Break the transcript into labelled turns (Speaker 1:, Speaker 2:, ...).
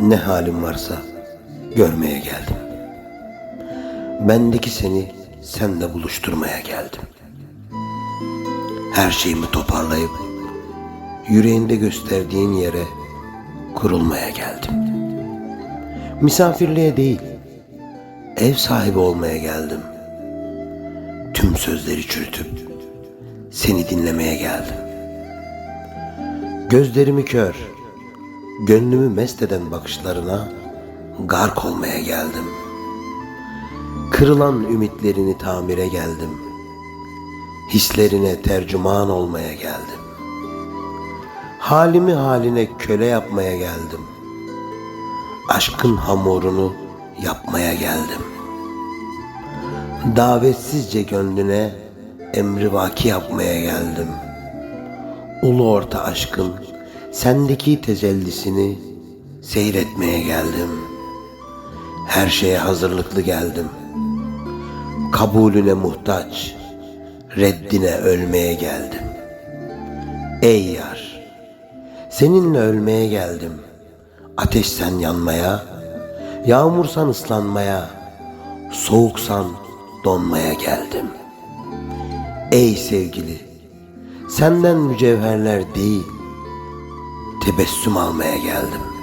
Speaker 1: Ne halim varsa görmeye geldim. Bendeki seni senle buluşturmaya geldim. Her şeyimi toparlayıp yüreğinde gösterdiğin yere kurulmaya geldim. Misafirliğe değil, ev sahibi olmaya geldim. Tüm sözleri çürütüp seni dinlemeye geldim. Gözlerimi kör, gönlümü mest eden bakışlarına gark olmaya geldim. Kırılan ümitlerini tamire geldim. Hislerine tercüman olmaya geldim. Halimi haline köle yapmaya geldim. Aşkın hamurunu yapmaya geldim. Davetsizce gönlüne emri vaki yapmaya geldim. Ulu orta aşkın sendeki tecellisini seyretmeye geldim. Her şeye hazırlıklı geldim. Kabulüne muhtaç, reddine ölmeye geldim. Ey yar, seninle ölmeye geldim. Ateşsen yanmaya, yağmursan ıslanmaya, soğuksan donmaya geldim. Ey sevgili, senden mücevherler değil, tebessüm almaya geldim.